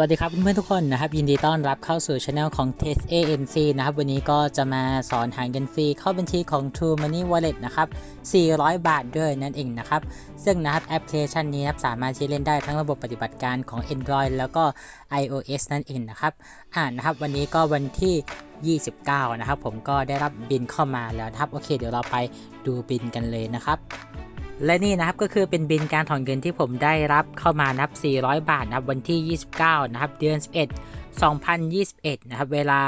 สวัสดีครับเพื่อนๆทุกคนนะครับ ยินดีต้อนรับเข้าสู่ช anel ของ Test ANC นะครับ วันนี้ก็จะมาสอนหาเงินฟรีเข้าบัญชีของ True Money Wallet นะครับ 400 บาทด้วยนั่นเองนะครับ ซึ่งนะครับแอปพลิเคชันนี้นะครับสามารถใช้เล่นได้ทั้งระบบปฏิบัติการของ Android แล้วก็ iOS นั่นเองนะครับ อ่านะครับ วันนี้ก็วันที่ 29 นะครับ ผมก็ได้รับบินเข้ามาแล้วครับ โอเค เดี๋ยวเราไปดูบินกันเลยนะครับ และนี่นะครับก็คือเป็นบินการถอนเงินที่ผมได้รับเข้ามานับ 400 บาทนะครับวันที่ 29 นะครับ เดือน 11 2021 นะครับ เวลา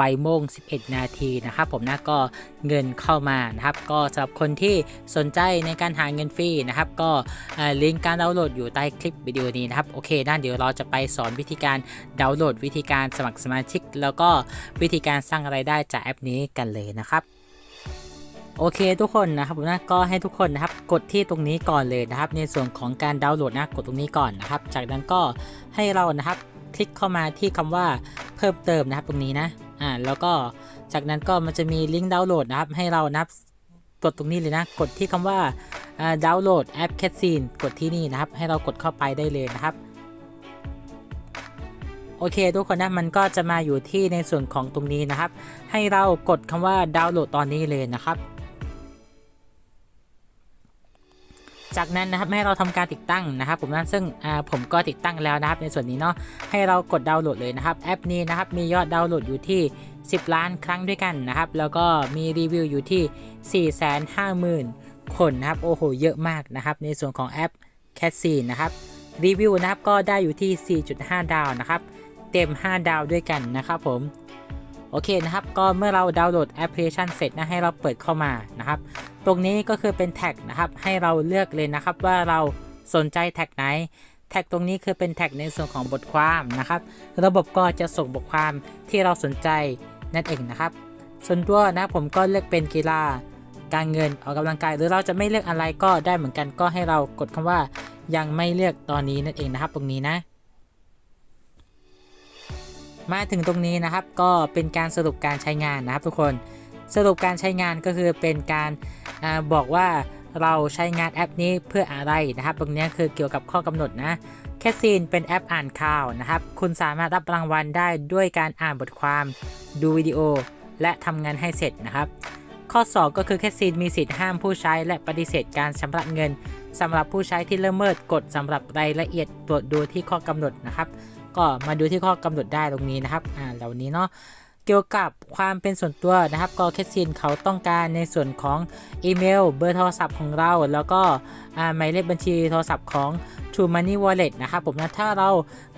บ่ายโมง 11 นาทีนะครับผมนะก็เงินเข้ามานะครับ ก็สำหรับคนที่สนใจในการหาเงินฟรีนะครับ ก็ลิงก์การดาวน์โหลดอยู่ใต้คลิปวิดีโอนี้นะครับ โอเคนะเดี๋ยวเราจะไปสอนวิธีการดาวน์โหลด วิธีการสมัครสมาชิก แล้วก็วิธีการสร้างรายได้จากแอปนี้กันเลยนะครับ โอเคทุกคนนะครับผมนะก็ให้ทุกคนนะครับกดที่ตรงนี้ก่อนเลยนะครับ ในส่วนของการดาวน์โหลดนะกดตรงนี้ก่อนนะครับ จากนั้นก็ให้เรานะครับคลิกเข้ามาที่คำว่าเพิ่มเติมนะครับตรงนี้นะอ่าแล้วก็จากนั้นก็มันจะมีลิงก์ดาวน์โหลดนะครับให้เรานะครับกดตรงนี้เลยนะ กดที่คำว่าดาวน์โหลดแอปแค s ซีนกดที่นี่นะครับ ให้เรากดเข้าไปได้เลยนะครับโอเคทุกคนนะมันก็จะมาอยู่ที่ในส่วนของตรงนี้นะครับ ให้เรากดคำว่าดาวน์โหลดตอนนี้เลยนะครับ จากนั้นนะครับให้เราทำการติดตั้งนะครับ ผมนะซึ่งผมก็ติดตั้งแล้วนะครับ ในส่วนนี้เนาะให้เรากดดาวน์โหลดเลยนะครับแอปนี้นะครับมียอดดาวน์โหลดอยู่ที่ 10 ล้านครั้งด้วยกันนะครับ แล้วก็มีรีวิวอยู่ที่ 450,000 คนนะครับโอ้โหเยอะมากนะครับ ในส่วนของแอป c a t s e นะครับรีวิวนะครับก็ได้อยู่ที่ 4.5 ดาวนะครับ เต็ม 5 ดาวด้วยกันนะครับผม โอเคนะครับก็เมื่อเราดาวน์โหลดแอปพลิเคชันเสร็จนะให้เราเปิดเข้ามานะครับ ตรงนี้ก็คือเป็นแท็กนะครับให้เราเลือกเลยนะครับว่าเราสนใจแท็กไหนแท็กตรงนี้คือเป็นแท็กในส่วนของบทความนะครับ ระบบก็จะส่งบทความที่เราสนใจนั่นเองนะครับ ส่วนตัวนะผมก็เลือกเป็นกีฬาการเงินออกกำลังกาย หรือเราจะไม่เลือกอะไรก็ได้เหมือนกันก็ให้เรากดคำว่ายังไม่เลือกตอนนี้นั่นเองนะครับ ตรงนี้นะ มาถึงตรงนี้นะครับก็เป็นการสรุปการใช้งานนะครับทุกคน สรุปการใช้งานก็คือเป็นการอบอกว่าเราใช้งานแอปนี้เพื่ออะไรนะครับตรงนี้คือเกี่ยวกับข้อกำหนดนะแคสซีนเป็นแอปอ่านข่าวนะครับ คุณสามารถรับรางวัลได้ด้วยการอ่านบทความ ดูวิดีโอ และทำงานให้เสร็จนะครับ ข้อ 2 ก็คือแคสซีนมีสิทธิ์ห้ามผู้ใช้และปฏิเสธการชำระเงินสำหรับผู้ใช้ที่ละเมิดกฎสำหรับรายละเอียดตรวจดูที่ข้อกำหนดนะครับ ก็มาดูที่ข้อกำหนดได้ตรงนี้นะครับอ่าเหล่านี้เนาะเกี่ยวกับความเป็นส่วนตัวนะครับก็แคสซินเขาต้องการในส่วนของอีเมล เบอร์โทรศัพท์ของเรา แล้วก็อ่าหมายเลขบัญชีโทรศัพท์ของ True Money Wallet นะครับผมนะถ้าเรา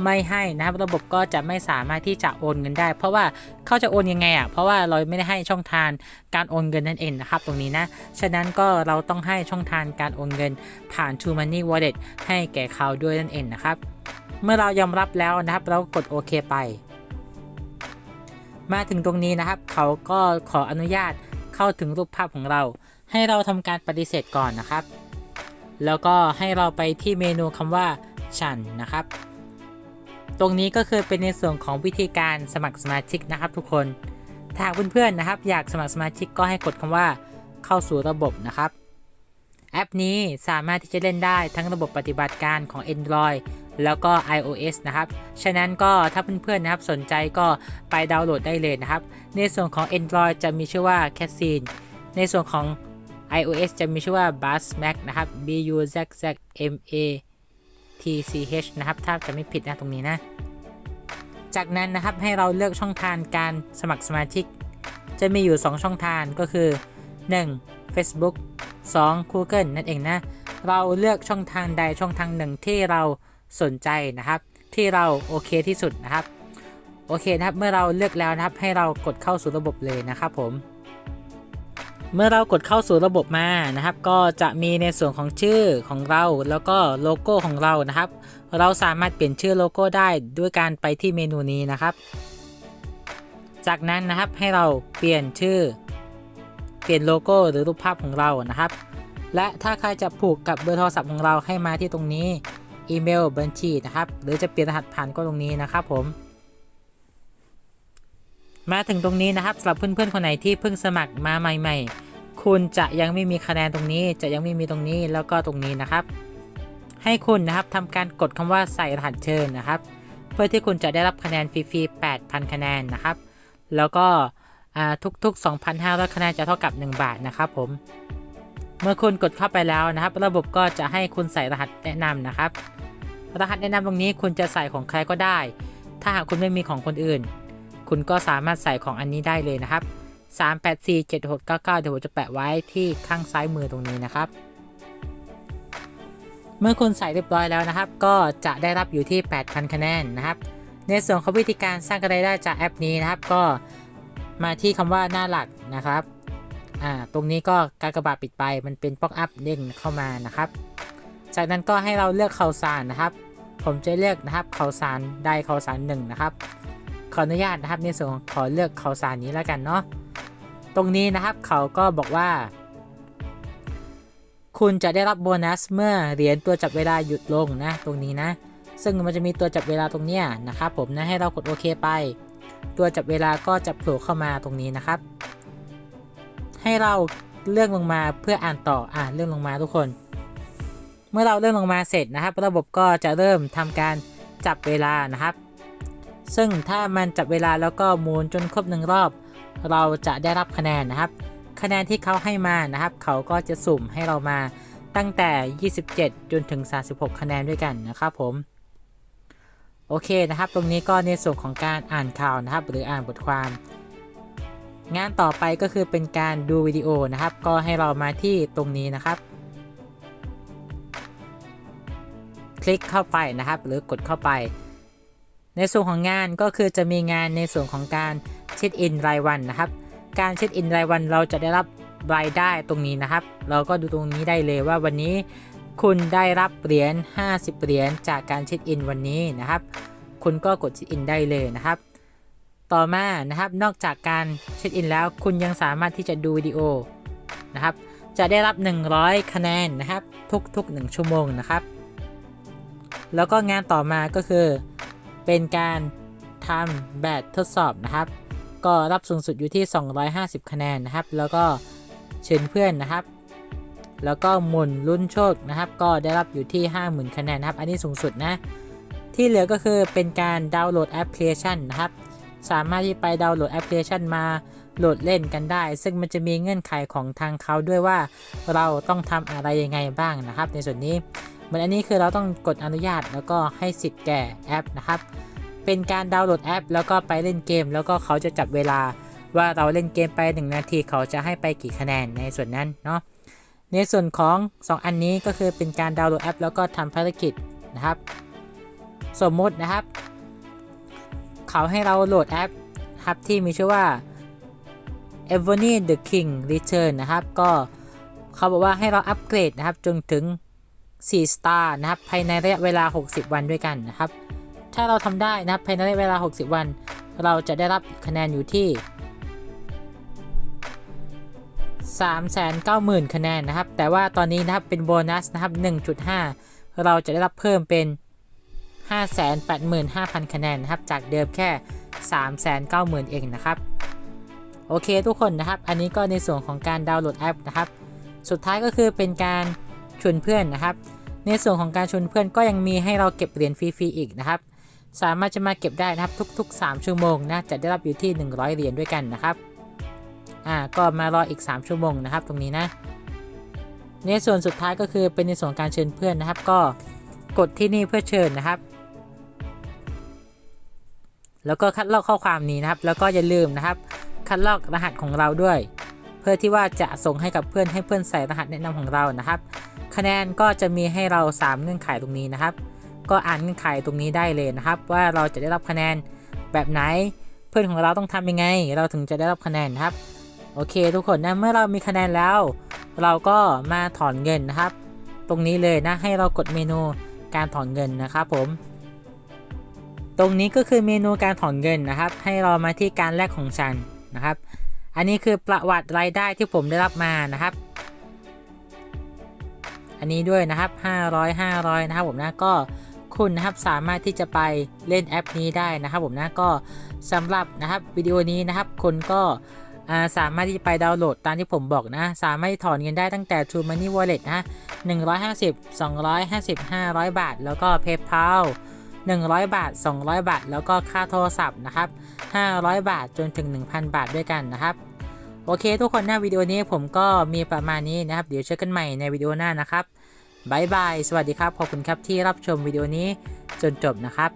ไม่ให้นะครับระบบก็จะไม่สามารถที่จะโอนเงินได้ เพราะว่าเขาจะโอนยังไงอะเพราะว่าเราไม่ได้ให้ช่องทางการโอนเงินนั่นเองนะครับตรงนี้นะฉะนั้นก็เราต้องให้ช่องทางการโอนเงินผ่าน True Money Wallet ให้แก่เขาด้วยนั่นเองนะครับ เมื่อเรายอมรับแล้วนะครับ เรากดโอเคไป มาถึงตรงนี้นะครับ เขาก็ขออนุญาตเข้าถึงรูปภาพของเรา ให้เราทำการปฏิเสธก่อนนะครับ แล้วก็ให้เราไปที่เมนูคำว่าฉันนะครับ ตรงนี้ก็คือเป็นในส่วนของวิธีการสมัครสมาชิกนะครับ ทุกคนถ้าเพื่อนๆนะครับ อยากสมัครสมาชิกก็ให้กดคำว่าเข้าสู่ระบบนะครับแอปนี้สามารถที่จะเล่นได้ทั้งระบบปฏิบัติการของ Android แล้วก็ iOS นะครับ ฉะนั้นก็ถ้าเพื่อนๆนะครับสนใจก็ไปดาวน์โหลดได้เลยนะครับ ในส่วนของ Android จะมีชื่อว่า c a s s i n ในส่วนของ iOS จะมีชื่อว่า Buzz Mac นะครับ B U Z Z M A T C H นะครับ ถ้าจะไม่ผิดนะตรงนี้นะ จากนั้นนะครับให้เราเลือกช่องทางการสมัครสมาชิก จะมีอยู่ 2 ช่องทางก็คือ 1. Facebook 2. Google นั่นเองนะ เราเลือกช่องทางใดช่องทางหนึ่งที่เรา สนใจนะครับ ที่เราโอเคที่สุดนะครับโอเคนะครับ เมื่อเราเลือกแล้วนะครับ ให้เรากดเข้าสู่ระบบเลยนะครับผม เมื่อเรากดเข้าสู่ระบบมานะครับ ก็จะมีในส่วนของชื่อของเราแล้วก็โลโก้ของเรานะครับ เราสามารถเปลี่ยนชื่อโลโก้ได้ด้วยการไปที่เมนูนี้นะครับ จากนั้นนะครับให้เราเปลี่ยนชื่อ เปลี่ยนโลโก้หรือรูปภาพของเรานะครับ และถ้าใครจะผูกกับเบอร์โทรศัพท์ของเราให้มาที่ตรงนี้ อีเมลบัญชีนะครับ หรือจะเปลี่ยนรหัสผ่านก็ตรงนี้นะครับผม มาถึงตรงนี้นะครับสำหรับเพื่อนๆคนไหนที่เพิ่งสมัครมาใหม่ ๆ คุณจะยังไม่มีคะแนนตรงนี้ จะยังไม่มีตรงนี้แล้วก็ตรงนี้นะครับ ให้คุณนะครับทำการกดคำว่าใส่รหัสเชิญนะครับ เพื่อที่คุณจะได้รับคะแนนฟรีๆ8,000 คะแนนนะครับ แล้วก็อ่าทุกๆ 2,500 คะแนนจะเท่ากับ 1 บาทนะครับผมเมื่อคุณกดเข้าไปแล้วนะครับ ระบบก็จะให้คุณใส่รหัสแนะนำนะครับ รหัสแนะนำตรงนี้คุณจะใส่ของใครก็ได้ ถ้าหากคุณไม่มีของคนอื่น คุณก็สามารถใส่ของอันนี้ได้เลยนะครับ 3847699 เดี๋ยวผมจะแปะไว้ที่ข้างซ้ายมือตรงนี้นะครับ เมื่อคุณใส่เรียบร้อยแล้วนะครับ ก็จะได้รับอยู่ที่ 8,000 คะแนนนะครับ ในส่วนของวิธีการสร้างรายได้จากแอปนี้นะครับ ก็มาที่คำว่าหน้าหลักนะครับอ่าตรงนี้ก็การกระบาดปิดไปมันเป็นป๊อกอัพเด้งเข้ามานะครับ จากนั้นก็ให้เราเลือกข่าวสารนะครับ ผมจะเลือกนะครับข่าวสารใดข่าวสารหนึ่งนะครับ ขออนุญาตนะครับในส่วนขอเลือกข่าวสารนี้แล้วกันเนาะตรงนี้นะครับเขาก็บอกว่า คุณจะได้รับโบนัสเมื่อเหรียญตัวจับเวลาหยุดลงนะ ตรงนี้นะ ซึ่งมันจะมีตัวจับเวลาตรงเนี้ยนะครับ ผมนะให้เรากดโอเคไป ตัวจับเวลาก็จะโผล่เข้ามาตรงนี้นะครับ ให้เราเลื่อนลงมาเพื่ออ่านต่ออ่านเลื่อนลงมาทุกคน มื่อเราเลื่อนลงมาเสร็จนะครับ ระบบก็จะเริ่มทำการจับเวลานะครับ ซึ่งถ้ามันจับเวลาแล้วก็หมุนจนครบหนึ่งรอบ เราจะได้รับคะแนนนะครับ คะแนนที่เขาให้มานะครับ เขาก็จะสุ่มให้เรามาตั้งแต่ 27 จนถึง 36 คะแนนด้วยกันนะครับผมโอเคนะครับ ตรงนี้ก็ในส่วนของการอ่านข่าวนะครับ หรืออ่านบทความ งานต่อไปก็คือเป็นการดูวิดีโอนะครับ ก็ให้เรามาที่ตรงนี้นะครับ ลิกเข้าไปนะครับ หรือกดเข้าไป ในส่วนของงานก็คือจะมีงานในส่วนของการเช็คอินรายวันนะครับ การเช็คอินรายวันเราจะได้รับรายได้ตรงนี้นะครับ เราก็ดูตรงนี้ได้เลยว่าวันนี้คุณได้รับเหรียญ50 เหรียญจากการเช็คอินวันนี้นะครับ คุณก็กดเช็คอินได้เลยนะครับ ต่อมานะครับนอกจากการเช็คอินแล้วคุณยังสามารถที่จะดูวิดีโอนะครับ จะได้รับ 100 คะแนนนะครับ ทุกๆ 1 ชั่วโมงนะครับ แล้วก็งานต่อมาก็คือ เป็นการทำแบบทดสอบนะครับ ก็รับสูงสุดอยู่ที่ 250 คะแนนนะครับ แล้วก็เชิญเพื่อนนะครับ แล้วก็หมุนลุ้นโชคนะครับ ก็ได้รับอยู่ที่ 50,000 คะแนนนะครับ อันนี้สูงสุดนะ ที่เหลือก็คือเป็นการดาวน์โหลดแอปพลิเคชันนะครับ สามารถที่ไปดาวน์โหลดแอปพลิเคชันมาโหลดเล่นกันได้ ซึ่งมันจะมีเงื่อนไขของทางเขาด้วยว่าเราต้องทำอะไรยังไงบ้างนะครับ ในส่วนนี้ เหมือนอันนี้คือเราต้องกดอนุญาตแล้วก็ให้สิทธิ์แก่แอปนะครับ เป็นการดาวน์โหลดแอป แล้วก็ไปเล่นเกม แล้วก็เขาจะจับเวลาว่าเราเล่นเกมไป 1 นาทีเขาจะให้ไปกี่คะแนนในส่วนนั้นเนาะในส่วนของ 2 อันนี้ก็คือเป็นการดาวน์โหลดแอป แล้วก็ทำภารกิจนะครับ สมมุตินะครับ เขาให้เราโหลดแอปครับที่มีชื่อว่า e v o n y the King Return นะครับ ก็เขาบอกว่าให้เราอัปเกรดนะครับ จนถึง 4 star นะครับภายในระยะเวลา 60 วันด้วยกันนะครับ ถ้าเราทำได้นะครับภายในระยะเวลา 60 วัน เราจะได้รับคะแนนอยู่ที่ 390,000 คะแนนนะครับ แต่ว่าตอนนี้นะครับเป็นโบนัสนะครับ 1.5 เราจะได้รับเพิ่มเป็น 585,000 คะแนนนะครับ จากเดิมแค่ 390,000 เองนะครับโอเคทุกคนนะครับ อันนี้ก็ในส่วนของการดาวน์โหลดแอปนะครับ สุดท้ายก็คือเป็นการ ชวนเพื่อนนะครับ ในส่วนของการชวนเพื่อนก็ยังมีให้เราเก็บเหรียญฟรีๆอีกนะครับ สามารถจะมาเก็บได้นะครับทุก ๆ 3 ชั่วโมงนะจะได้รับอยู่ที่ 100 เหรียญด้วยกันนะครับอ่าก็มารออีก 3 ชั่วโมงนะครับ ตรงนี้นะในส่วนสุดท้ายก็คือเป็นในส่วนการเชิญเพื่อนนะครับ ก็กดที่นี่เพื่อเชิญนะครับ แล้วก็คัดลอกข้อความนี้นะครับ แล้วก็อย่าลืมนะครับ คัดลอกรหัสของเราด้วย เพื่อที่ว่าจะส่งให้กับเพื่อนให้เพื่อนใส่รหัสแนะนำของเรานะครับ คะแนนก็จะมีให้เรา 3 เงื่อนไขตรงนี้นะครับ ก็อ่านเงื่อนไขตรงนี้ได้เลยนะครับ ว่าเราจะได้รับคะแนนแบบไหน เพื่อนของเราต้องทำยังไง เราถึงจะได้รับคะแนนครับ โอเค ทุกคนนะเมื่อเรามีคะแนนแล้ว เราก็มาถอนเงินนะครับ ตรงนี้เลยนะให้เรากดเมนูการถอนเงินนะครับผม ตรงนี้ก็คือเมนูการถอนเงินนะครับ ให้เรามาที่การแลกของฉันนะครับ อันนี้คือประวัติรายได้ที่ผมได้รับมานะครับ อันนี้ด้วยนะครับ 500 500 นะครับผมนะก็คุณนะครับสามารถที่จะไปเล่นแอปนี้ได้นะครับผมนะก็สำหรับนะครับวิดีโอนี้นะครับคุณก็สามารถที่จะไปดาวน์โหลดตามที่ผมบอกนะ สามารถถอนเงินได้ตั้งแต่ True Money Wallet นะ150 250 500 บาท แล้วก็ PayPal 100 บาท 200 บาท แล้วก็ค่าโทรศัพท์นะครับ 500 บาทจนถึง 1,000 บาทด้วยกันนะครับ โอเคทุกคนนะวิดีโอนี้ผมก็มีประมาณนี้นะครับ เดี๋ยวเจอกันใหม่ในวิดีโอหน้านะครับบายบาย สวัสดีครับ ขอบคุณครับที่รับชมวิดีโอนี้จนจบนะครับ